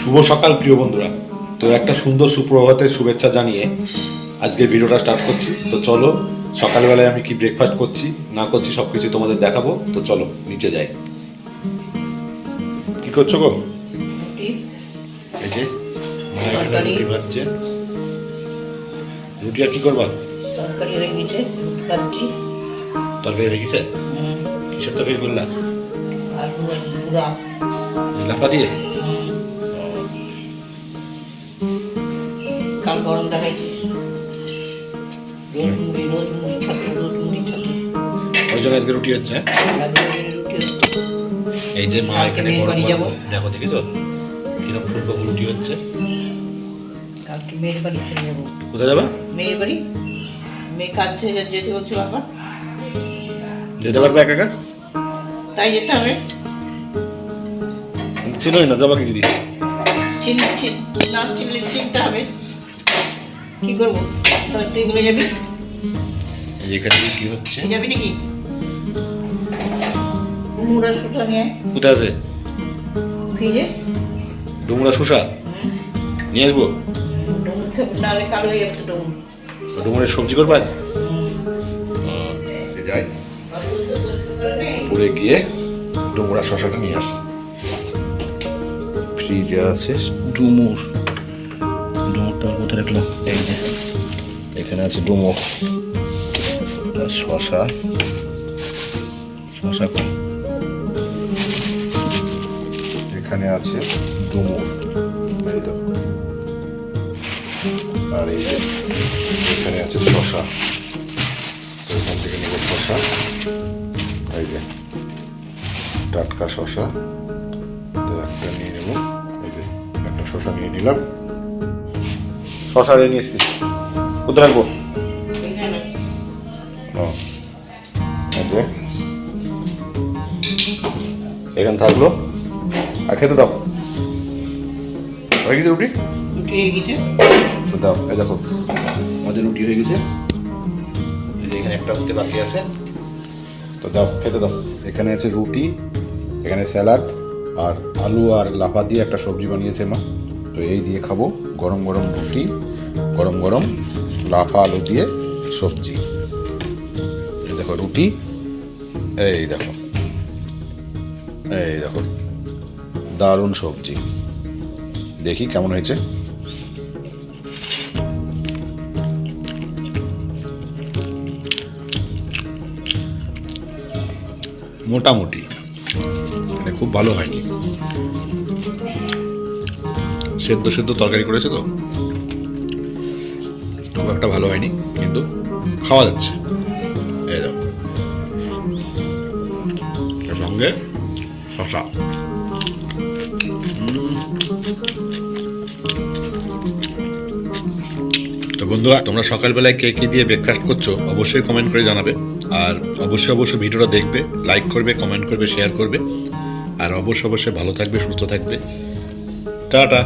শুভ সকাল প্রিয় বন্ধুরা। তো একটা সুন্দর সুপ্রভাতের শুভেচ্ছা জানিয়ে আজকে ভিডিওটা স্টার্ট করছি। তো চলো সকালবেলায় আমি কি ব্রেকফাস্ট করছি না করছি সব কিছু তোমাদের দেখাবো। তো চলো নিচে যাই। কি করছ গো? এই যে রুটি ভাজছে রুটি আর কি করবা? তরকারি হয়ে গেছে রুটি তরকারি হয়ে গেছে? কিসের তরকারি করলা? লাফা দিয়ে? কাল গরম দেখাইছিস। ওই জন্য আজকে রুটি হচ্ছে। হচ্ছে। এই যে মা এখানে গরম। দেখো দেখেছ? কীরকম ফুলকপি রুটি হচ্ছে। কালকে মেয়ের বাড়ি চলে যাব। কোথায় যাবা? মেয়ের বাড়ি? মেয়ে কাজ ছেড়ে যেতে বলছে বাবা। যেতে পারবে একা একা? তাই যেতে হবে। চিনোই না যাবা কি দিদি? চিন চিন না চিনলে চিনতে হবে। কি করব? তুই এগুলো যাবি। এখানে কি হচ্ছে? যাবি নাকি? মুড়া শুটা নিয়ে কোথায় আছে? ফিরে ডুমুরা শসা? নিয়ে আসব? নাহলে কালো হয়ে যাবে তো ডুমুর ডুমুরের সবজি করবা? যাই পুরে গিয়ে ডুমুরা শসাটা নিয়ে আসি। ফ্রিজে আছে ডুমুর। ডুমুরটা কোথায় রাখলাম? এই যে, এখানে আছে ডুমুর শসা শসা এখানে আছে ডুমুর আর এই যে, এখানে আছে তো এখান থেকে নেব শসা এই যে, টাটকা শসা তো একটা নিয়ে নেব। এই যে, একটা শসা নিয়ে নিলাম। শসা নিয়ে নিয়েছি। কোথায় রাখব? এখানে। থাকল। আর খেতে দাও। হয়ে গেছে রুটি? রুটি হয়ে গেছে। তো দাও। এই দেখো আমাদের রুটি হয়ে গেছে। এখানে একটা হতে বাকি আছে। তো দাও খেতে দাও। এখানে আছে রুটি এখানে স্যালাড আর আলু আর লাফা দিয়ে একটা সবজি বানিয়েছে মা। তো এই দিয়ে খাব গরম গরম রুটি, গরম গরম লাফা আলু দিয়ে সবজি। দেখো রুটি, এই দেখো এই দেখো, দারুণ সবজি। দেখি কেমন হয়েছে। মোটামুটি। মানে খুব ভালো হয়নি। সেদ্ধ সেদ্ধ তরকারি করেছে তো। খুব একটা ভালো হয়নি, কিন্তু খাওয়া যাচ্ছে। এই সঙ্গে শশা। তো বন্ধুরা, তোমরা সকালবেলায় কে কি দিয়ে ব্রেকফাস্ট করছ অবশ্যই কমেন্ট করে জানাবে। আর অবশ্যই অবশ্যই ভিডিওটা দেখবে লাইক করবে কমেন্ট করবে শেয়ার করবে। আর অবশ্যই অবশ্যই ভালো থাকবে, সুস্থ থাকবে। টাটা।